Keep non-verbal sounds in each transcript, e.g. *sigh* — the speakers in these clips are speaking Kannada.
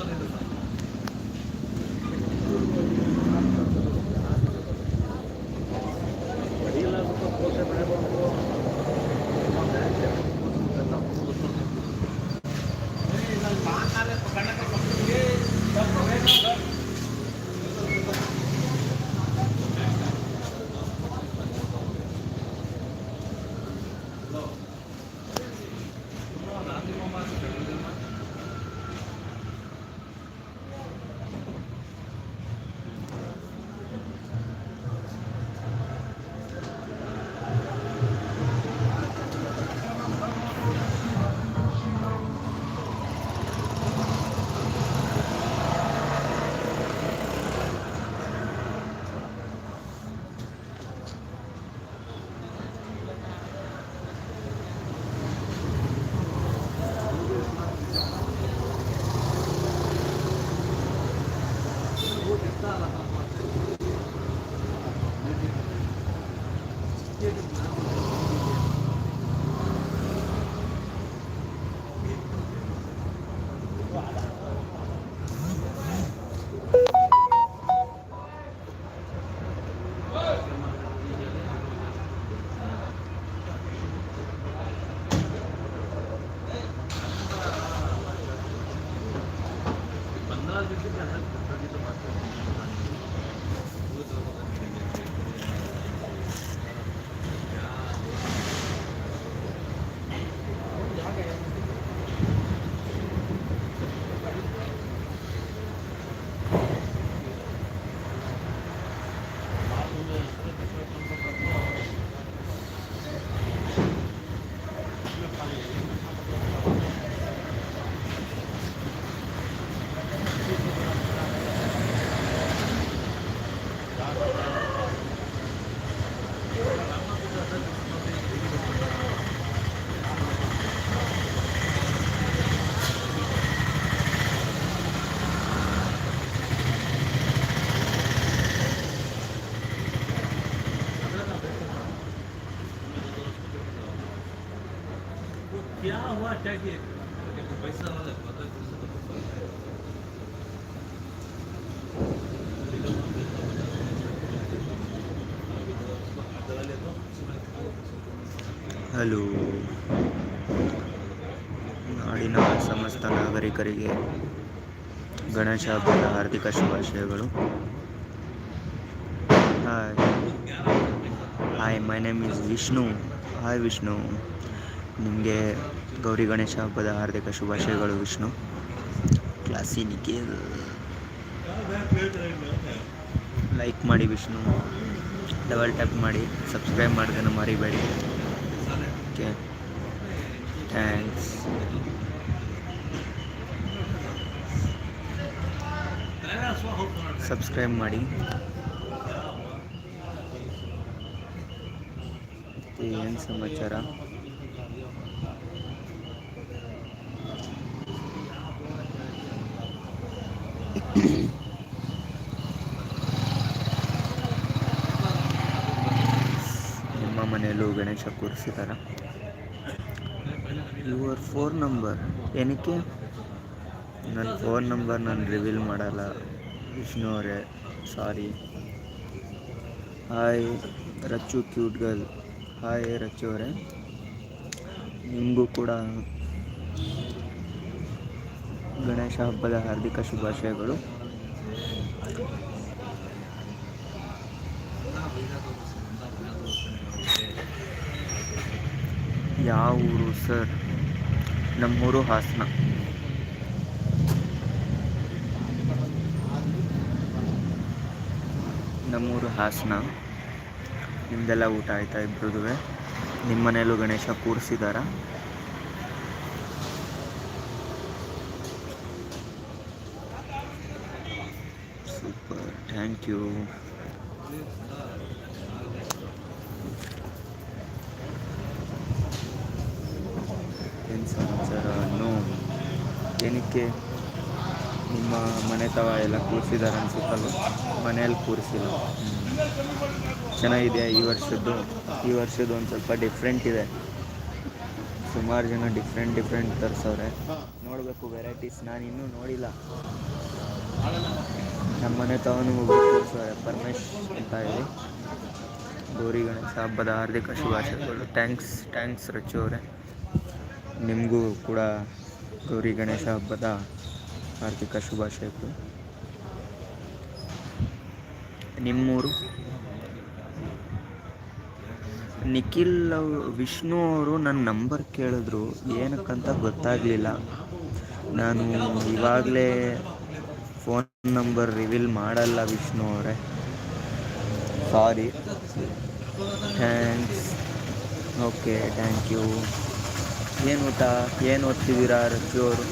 തോന്നിയിട്ടുണ്ട് ಹಲೋ. ನಾಡಿನ ಸಮಸ್ತ ನಾಗರಿಕರಿಗೆ ಗಣೇಶ ಹಬ್ಬದ ಹಾರ್ದಿಕ ಶುಭಾಶಯಗಳು. Hi hi my name is Vishnu hi Vishnu ನಿಮಗೆ ಗೌರಿ ಗಣೇಶ ಹಬ್ಬದ ಹಾರ್ದಿಕ ಶುಭಾಶಯಗಳು, ವಿಷ್ಣು. ಕ್ಲಾಸಿ ನಿಖಿಲ್. ಲೈಕ್ ಮಾಡಿ, ವಿಷ್ಣು. ಡಬಲ್ ಟ್ಯಾಪ್ ಮಾಡಿ ಸಬ್ಸ್ಕ್ರೈಬ್ ಮಾಡೋದನ್ನು ಮರಿಬೇಡಿ. ಓಕೆ ಥ್ಯಾಂಕ್ಸ್ ಸಬ್ಸ್ಕ್ರೈಬ್ ಮಾಡಿ. ಏನು ಸಮಾಚಾರ ನಿಮ್ಮ ಗಣೇಶ ಕೂರಿಸಿದಾರ ಯುವರ್ ಫೋನ್ ನಂಬರ್ ಏನಕ್ಕೆ? ನನ್ನ ಫೋನ್ ನಂಬರ್ ನಾನು ರಿವೀಲ್ ಮಾಡಲ್ಲ. ವಿಷ್ಣು ಅವರೇ sorry hi Rachchu cute girl hi Rachchu ಅವರೇ. ನಿಮಗೂ ಕೂಡ ಗಣೇಶ ಹಬ್ಬದ ಹಾರ್ದಿಕ ಶುಭಾಶಯಗಳು. ಯಾವ ಊರು, ಸರ್? ನಮ್ಮೂರು ಹಾಸನ. ನಮ್ಮೂರು ಹಾಸನ. ನಿಮ್ದೆಲ್ಲ ಊಟ ಆಯ್ತಾ ಇಬ್ರದ್ದು ನಿಮ್ಮ ಮನೆಯಲ್ಲೂ ಗಣೇಶ ಕೂರಿಸಿದಾರ? ಸೂಪರ್, ಥ್ಯಾಂಕ್ ಯು ಏನು ಸಮಾಚಾರ ನೋ ಏನಕ್ಕೆ ನಿಮ್ಮ ಮನೆ ತವ ಎಲ್ಲ ಕೂರಿಸಿದ್ದಾರೆ ಅನ್ಸುತ್ತಲ್ಲ ಮನೆಯಲ್ಲಿ ಕೂರಿಸಿಲ್ಲ. ಚೆನ್ನಾಗಿದೆ ಈ ವರ್ಷದ್ದು? ಈ ವರ್ಷದ್ದು ಒಂದು ಸ್ವಲ್ಪ ಡಿಫ್ರೆಂಟ್ ಇದೆ. ಸುಮಾರು ಜನ ಡಿಫ್ರೆಂಟ್ ಡಿಫ್ರೆಂಟ್ ತರಿಸವ್ರೆ. ನೋಡಬೇಕು ವೆರೈಟೀಸ್ ನಾನು ಇನ್ನೂ ನೋಡಿಲ್ಲ. ನಮ್ಮ ಮನೆ ತವನು ಹೋಗ್ಬಿಟ್ಟು ಪರಮೇಶ್ ಅಂತ ಹೇಳಿ. ಗೌರಿ ಗಣೇಶ ಹಬ್ಬದ ಹಾರ್ದಿಕ ಶುಭಾಶಯಗಳು. ಥ್ಯಾಂಕ್ಸ್ ಥ್ಯಾಂಕ್ಸ್ ರಚು ಅವರೇ. ನಿಮಗೂ ಕೂಡ ಗೌರಿ ಗಣೇಶ ಹಬ್ಬದ ಹಾರ್ದಿಕ ಶುಭಾಶಯಗಳು. ನಿಮ್ಮೂರು? ನಿಖಿಲ್ ಅವರು, ವಿಷ್ಣು ಅವರು ನನ್ನ ನಂಬರ್ ಕೇಳಿದ್ರು, ಏನಕ್ಕಂತ ಗೊತ್ತಾಗಲಿಲ್ಲ. ನಾನು ಇವಾಗಲೇ ಫೋನ್ ನಂಬರ್ ರಿವೀಲ್ ಮಾಡಲ್ಲ ವಿಷ್ಣು ಅವರೇ. Sorry. Thanks. Okay, thank you. ಏನು ಊಟ? ಏನು ಓದ್ತಿದ್ದೀರಾ ಅವರು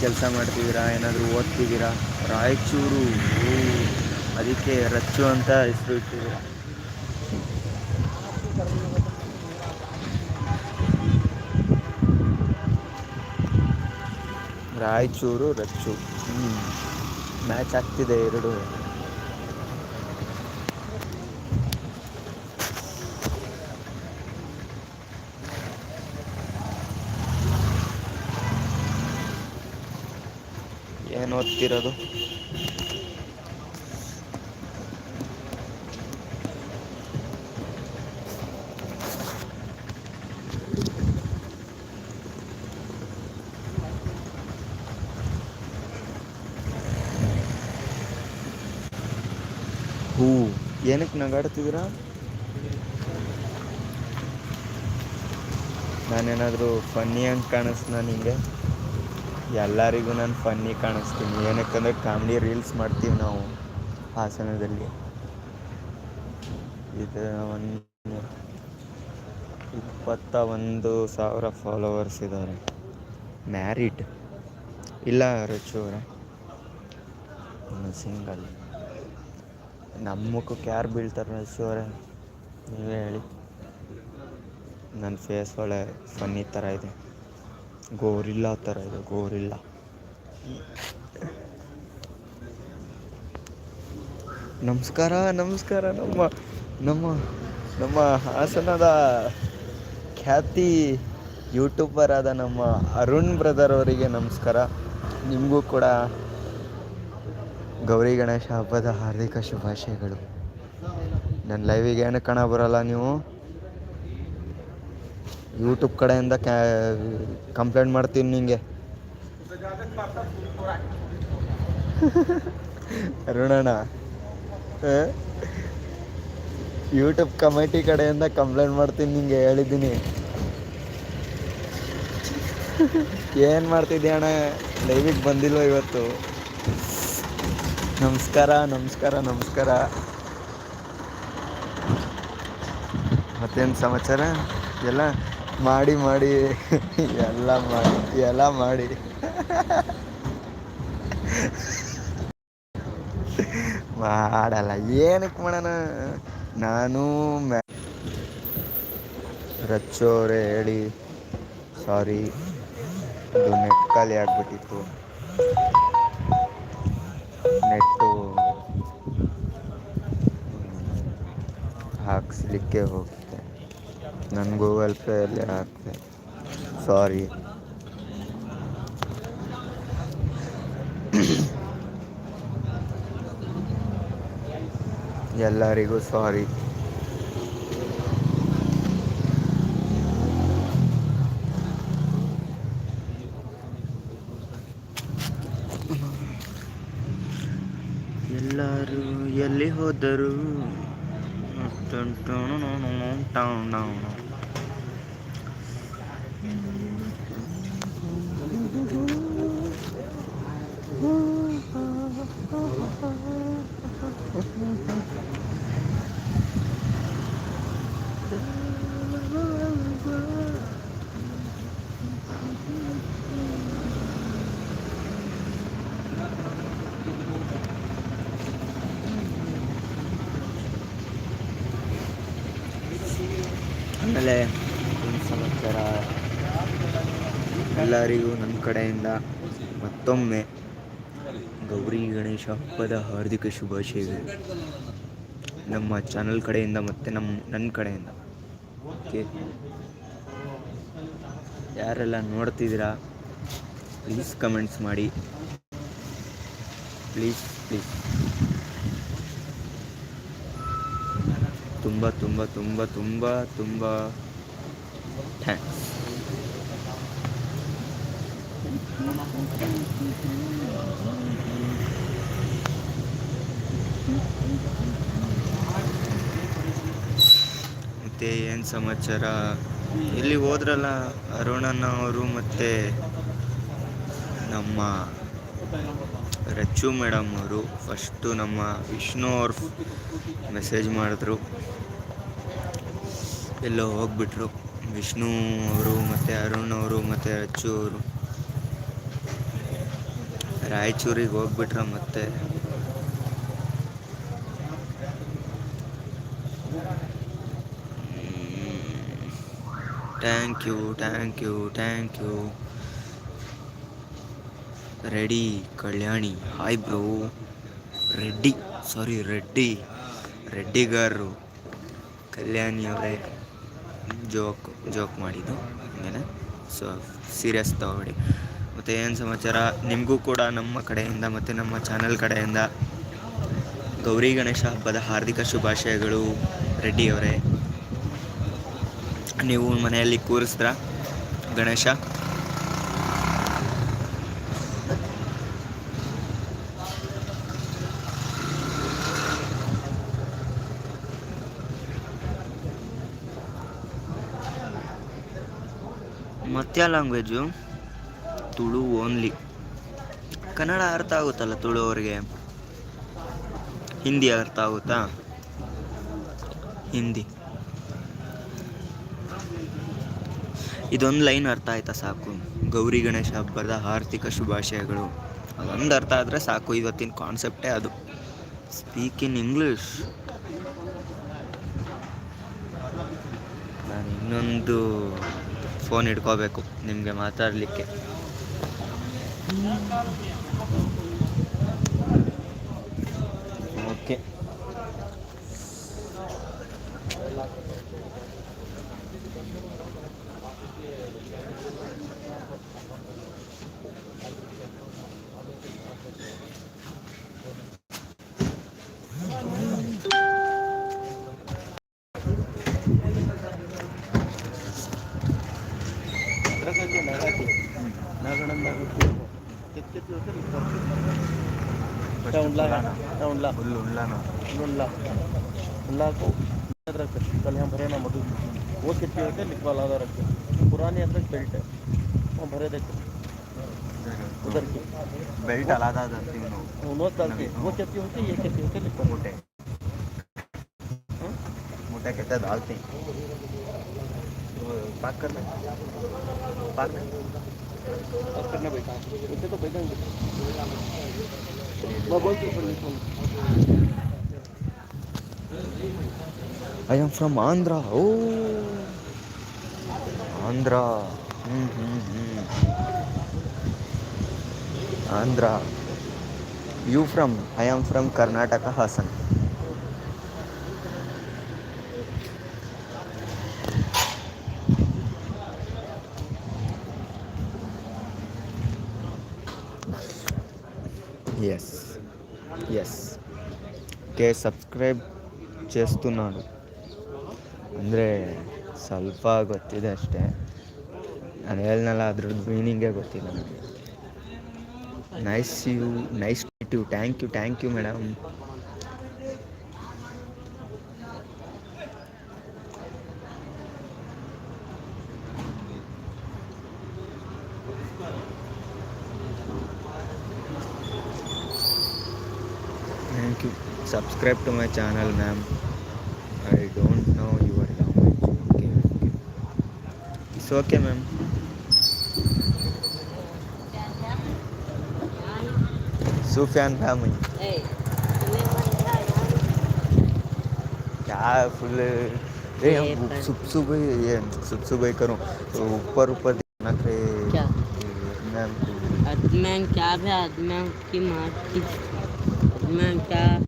ಕೆಲಸ ಮಾಡ್ತಿದ್ದೀರಾ? ಏನಾದರೂ ಓದ್ತಿದ್ದೀರಾ? ರಾಯಚೂರು. ಅದಕ್ಕೆ ರಚ್ಚು ಅಂತ ಹೆಸರು ಇಟ್ಟಿದ್ದೀರಾ. ರಾಯಚೂರು, ರಚ್ಚು. ಹ್ಞೂ ಮ್ಯಾಚ್ ಆಗ್ತಿದೆ ಎರಡು. ಏನು ಓದ್ತಿರೋದು? ಹೂ ಏನಕ್ಕೆ ನಗಾಡ್ತಿದ್ದೀರಾ ನಾನೇನಾದರೂ ಫನ್ನಿ ಅಂತ ಕಾಣಿಸ್ನ ನಿಂಗೆ? ಎಲ್ಲರಿಗೂ ನಾನು ಫನ್ನಿ ಕಾಣಿಸ್ತೀನಿ. ಏನಕ್ಕಂದ್ರೆ ಕಾಮಿಡಿ ರೀಲ್ಸ್ ಮಾಡ್ತೀವಿ ನಾವು ಹಾಸನದಲ್ಲಿ. ಇದು ಒಂದು ಇಪ್ಪತ್ತ ಒಂದು ಸಾವಿರ ಫಾಲೋವರ್ಸ್ ಇದ್ದಾರೆ ಮ್ಯಾರಿಡ್ ಇಲ್ಲ ರುಚೂರ ಸಿಂಗಲ್ ನಮ್ಮ ಮುಖಕ್ಕೆ ಯಾರು ಬೀಳ್ತಾರೆ ಅವರೇ? ನೀವೇ ಹೇಳಿ. ನನ್ನ ಫೇಸ್ ಒಳ್ಳೆ ಫನ್ನಿ ಥರ ಇದೆ. ಗೋರಿಲ್ಲ ಥರ ಇದೆ, ಗೋರಿಲ್ಲ. ನಮಸ್ಕಾರ ನಮಸ್ಕಾರ, ನಮ್ಮ ನಮ್ಮ ನಮ್ಮ ಹಾಸನದ ಖ್ಯಾತಿ ಯೂಟ್ಯೂಬರ್ ಆದ ನಮ್ಮ ಅರುಣ್ ಬ್ರದರ್ ಅವರಿಗೆ ನಮಸ್ಕಾರ. ನಿಮಗೂ ಕೂಡ ಗೌರಿ ಗಣೇಶ ಹಬ್ಬದ ಹಾರ್ದಿಕ ಶುಭಾಶಯಗಳು. ನನ್ನ ಲೈವಿಗೆ ಏನು ಕಾಣ ಬರಲ್ಲ ನೀವು. ಯೂಟ್ಯೂಬ್ ಕಡೆಯಿಂದ ಕ್ಯಾ ಕಂಪ್ಲೇಂಟ್ ಮಾಡ್ತೀನಿ ನಿಂಗೆ. ಅರುಣಣ್ಣ ಯೂಟ್ಯೂಬ್ ಕಮಿಟಿ ಕಡೆಯಿಂದ ಕಂಪ್ಲೇಂಟ್ ಮಾಡ್ತೀನಿ ನಿಂಗೆ, ಹೇಳಿದ್ದೀನಿ. ಏನು ಮಾಡ್ತಿದ್ದೆ ಅಣ್ಣ? ಲೈವಿಗೆ ಬಂದಿಲ್ವ ಇವತ್ತು? ನಮಸ್ಕಾರ ನಮಸ್ಕಾರ ನಮಸ್ಕಾರ. ಮತ್ತೇನು ಸಮಾಚಾರ? ಎಲ್ಲ? ಮಾಡಿ ಮಾಡಿ. ಎಲ್ಲ ಮಾಡಿ ಎಲ್ಲ ಮಾಡಿ. ಮಾಡಲ್ಲ. ಏನಕ್ಕೆ ಮಾಡೋಣ? ನಾನು ಮ್ಯಾ ರಚ್ಚೋರೆ ಹೇಳಿ. ಸಾರಿ. ಅದು ನೆಟ್ ಖಾಲಿ ಆಗಿಬಿಟ್ಟಿತ್ತು. ನೆಟ್ಟು ಹಾಕ್ಸ್ಲಿಕ್ಕೆ ಹೋಗ್ತೆ ನನ್ನ ಗೂಗಲ್ ಪೇಯಲ್ಲಿ ಹಾಕ್ತೆ ಸಾರಿ ಎಲ್ಲರಿಗೂ ಸಾರಿ ಎಲ್ಲರೂ ಎಲ್ಲಿ ಹೋದರು Mm-hmm. ಆಮೇಲೆ ಸಮಾಚಾರ? ಎಲ್ಲರಿಗೂ ನಮ್ಮ ಕಡೆಯಿಂದ ಮತ್ತೊಮ್ಮೆ ಗೌರಿ ಗಣೇಶ ಹಬ್ಬದ ಹಾರ್ದಿಕ ಶುಭಾಶಯಗಳು. ನಮ್ಮ ಚಾನಲ್ ಕಡೆಯಿಂದ ಮತ್ತು ನಮ್ಮ ನನ್ನ ಕಡೆಯಿಂದ. ಓಕೆ ಯಾರೆಲ್ಲ ನೋಡ್ತಿದ್ದೀರಾ ಪ್ಲೀಸ್ ಕಮೆಂಟ್ಸ್ ಮಾಡಿ. ಪ್ಲೀಸ್ ಪ್ಲೀಸ್ ತುಂಬ ತುಂಬ ತುಂಬ ತುಂಬ ತುಂಬ ಥ್ಯಾಂಕ್ಸ್ ಮತ್ತು ಏನು ಸಮಾಚಾರ? ಇಲ್ಲಿ ಹೋದ್ರಲ್ಲ ಅರುಣನ ಅವರು ಮತ್ತು ನಮ್ಮ ರಚ್ಚು ಮೇಡಮ್ ಅವರು. ಫಸ್ಟು ನಮ್ಮ ವಿಷ್ಣು ಅವ್ರು ಮೆಸೇಜ್ ಮಾಡಿದ್ರು. ಎಲ್ಲೋ ಹೋಗ್ಬಿಟ್ರು. ವಿಷ್ಣು ಅವರು ಮತ್ತು ಅರುಣ್ ಅವರು ಮತ್ತು ರಚ್ಚು ಅವರು. ರಾಯಚೂರಿಗೆ ಹೋಗ್ಬಿಟ್ರ ಮತ್ತೆ. Thank you thank you thank you Reddy Kalyani hi bro Reddy sorry Reddy ರೆಡ್ಡಿಗಾರರು Kalyani ಅವರೇ. ಜೋಕ್ ಜೋಕ್ ಮಾಡಿದ್ದು ಹಂಗೇನೆ. ಸೊ ಸೀರಿಯಸ್ ತಗೋಬೇಡಿ ಮತ್ತು ಏನು ಸಮಾಚಾರ? ನಿಮಗೂ ಕೂಡ ನಮ್ಮ ಕಡೆಯಿಂದ ಮತ್ತು ನಮ್ಮ ಚಾನಲ್ ಕಡೆಯಿಂದ ಗೌರಿ ಗಣೇಶ ಹಬ್ಬದ ಹಾರ್ದಿಕ ಶುಭಾಶಯಗಳು ರೆಡ್ಡಿಯವರೇ ನೀವು ಮನೆಯಲ್ಲಿ ಕೂರಿಸಿದ್ರ ಗಣೇಶ ಮತ್ತೆ ಲ್ಯಾಂಗ್ವೇಜು ತುಳು ಓನ್ಲಿ ಕನ್ನಡ ಅರ್ಥ ಆಗುತ್ತಲ್ಲ ತುಳು ಅವರಿಗೆ? ಹಿಂದಿ ಅರ್ಥ ಆಗುತ್ತಾ? ಹಿಂದಿ. ಇದೊಂದು ಲೈನ್ ಅರ್ಥ ಆಯ್ತಾ ಸಾಕು? ಗೌರಿ ಗಣೇಶ ಹಬ್ಬದ ಆರ್ಥಿಕ ಶುಭಾಶಯಗಳು. ಅದೊಂದು ಅರ್ಥ ಆದರೆ ಸಾಕು, ಇವತ್ತಿನ ಕಾನ್ಸೆಪ್ಟೇ ಅದು. ಸ್ಪೀಕ್ ಇನ್ ಇಂಗ್ಲೀಷ್ ನಾನು ಇನ್ನೊಂದು ಫೋನ್ ಹಿಡ್ಕೋಬೇಕು ನಿಮಗೆ ಮಾತಾಡಲಿಕ್ಕೆ. हाँ, उल्ला का उल्ला उल्ला। ना उल्ला। उल्ला को याद रखते कल यहाँ भरे ना मधु। वो कितनी होते लिखवा लादा रखते पुराने अदरक बेल्ट है। वो भरे देते उधर की। बेल्ट अलादा हाँ? डालते हैं उन्होंने डालते वो कितनी होती ये कितनी होती लिखवा मोटे। मोटा कहता डालते पाक करना पाक में करना बैठा इथे तो बैठा मग बोलतो पण मी I am from Andhra. Oh, Andhra. Mm -hmm. Andhra. You from? I am from Karnataka, Hassan. K subscribe చేస్తున్నాను ಅಂದರೆ ಸ್ವಲ್ಪ ಗೊತ್ತಿದೆ ಅಷ್ಟೇ ನಾನು ಹೇಳ್ನಲ್ಲ ಅದ್ರದ್ದು ಮೀನಿಂಗೇ ಗೊತ್ತಿಲ್ಲ ನನಗೆ nice you nice meet you thank you thank you madam subscribe to my channel ma'am i don't know your language okay okay it's okay ma'am sufyan family क्या फुल रे हम सुबह सुबह ये सुबह सुबह करो तो ऊपर ऊपर देखना रे क्या मैम अदमैन क्या है अदमैन की माँ की अदमैन क्या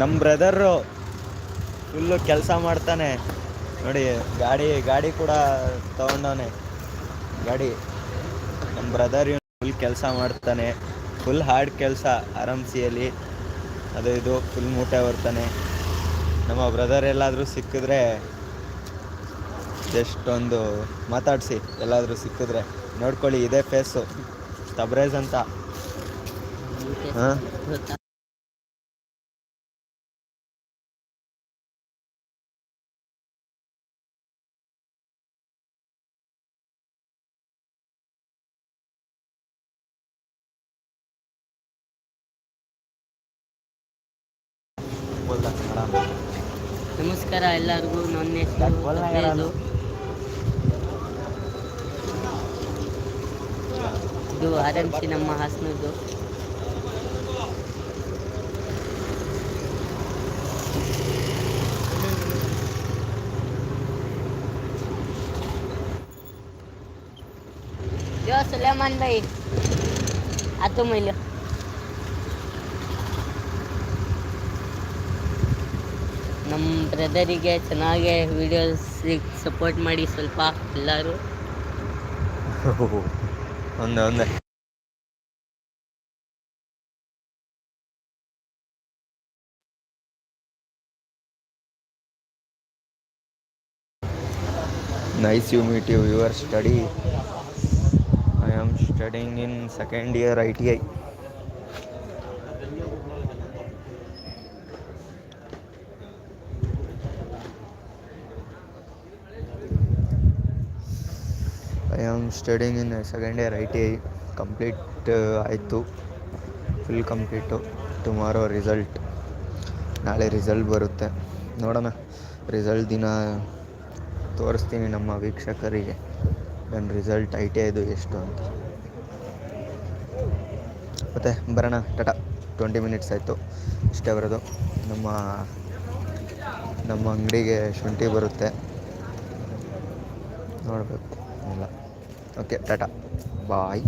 ನಮ್ಮ ಬ್ರದರು ಫುಲ್ಲು ಕೆಲಸ ಮಾಡ್ತಾನೆ. ನೋಡಿ ಗಾಡಿ ಗಾಡಿ ಕೂಡ ತಗೊಂಡವನೆ. ಗಾಡಿ. ನಮ್ಮ ಬ್ರದರ್ ಫುಲ್ ಕೆಲಸ ಮಾಡ್ತಾನೆ. ಫುಲ್ ಹಾರ್ಡ್ ಕೆಲಸ ಆರಾಮ್ ಸಿಯಲ್ಲಿ ಅದು ಇದು ಫುಲ್ ಮೂಟೆ ಬರ್ತಾನೆ ನಮ್ಮ ಬ್ರದರ್ ಎಲ್ಲಾದರೂ ಸಿಕ್ಕಿದ್ರೆ ಜಸ್ಟ್ ಒಂದು ಮಾತಾಡಿಸಿ ಎಲ್ಲಾದರೂ ಸಿಕ್ಕಿದ್ರೆ. ನೋಡ್ಕೊಳ್ಳಿ ಇದೇ ಫೇಸು ತಬ್ರೇಜ್ ಅಂತ. ಹಾಂ? ನಮ್ಮ ಹಾಸನದ್ದು. ಯೋ ಸುಲೇಮಾನ್ ಬೈ, ಆತು ಮೈಲು. ನಮ್ಮ ಬ್ರದರಿಗೆ ಚೆನ್ನಾಗೆ ವಿಡಿಯೋಸ್ ಸಪೋರ್ಟ್ ಮಾಡಿ ಸ್ವಲ್ಪ ಎಲ್ಲರೂ. *laughs* ಒಂದೇ ಒಂದೇ. Nice you meet you. You are study. I am studying in second year ITI. I am studying in second year I T I complete ಆಯಿತು ಫುಲ್ ಕಂಪ್ಲೀಟು ಟುಮಾರೋ ರಿಸಲ್ಟ್ ನಾಳೆ ರಿಸಲ್ಟ್ ಬರುತ್ತೆ ನೋಡೋಣ ರಿಸಲ್ಟ್ ದಿನ ತೋರಿಸ್ತೀನಿ ನಮ್ಮ ವೀಕ್ಷಕರಿಗೆ. ನನ್ನ ರಿಸಲ್ಟ್ ಐ ಟಿ ಐದು ಎಷ್ಟು ಅಂತ. ಮತ್ತು ಬರೋಣ, ಟಾಟಾ. ಟ್ವೆಂಟಿ ಮಿನಿಟ್ಸ್ ಆಯಿತು. ಇಷ್ಟೇ ಬರೋದು. ನಮ್ಮ ನಮ್ಮ ಅಂಗಡಿಗೆ ಶುಂಠಿ ಬರುತ್ತೆ. ನೋಡಬೇಕು. ಇಲ್ಲ. ಓಕೆ ಟಾಟಾ. ಬಾಯ್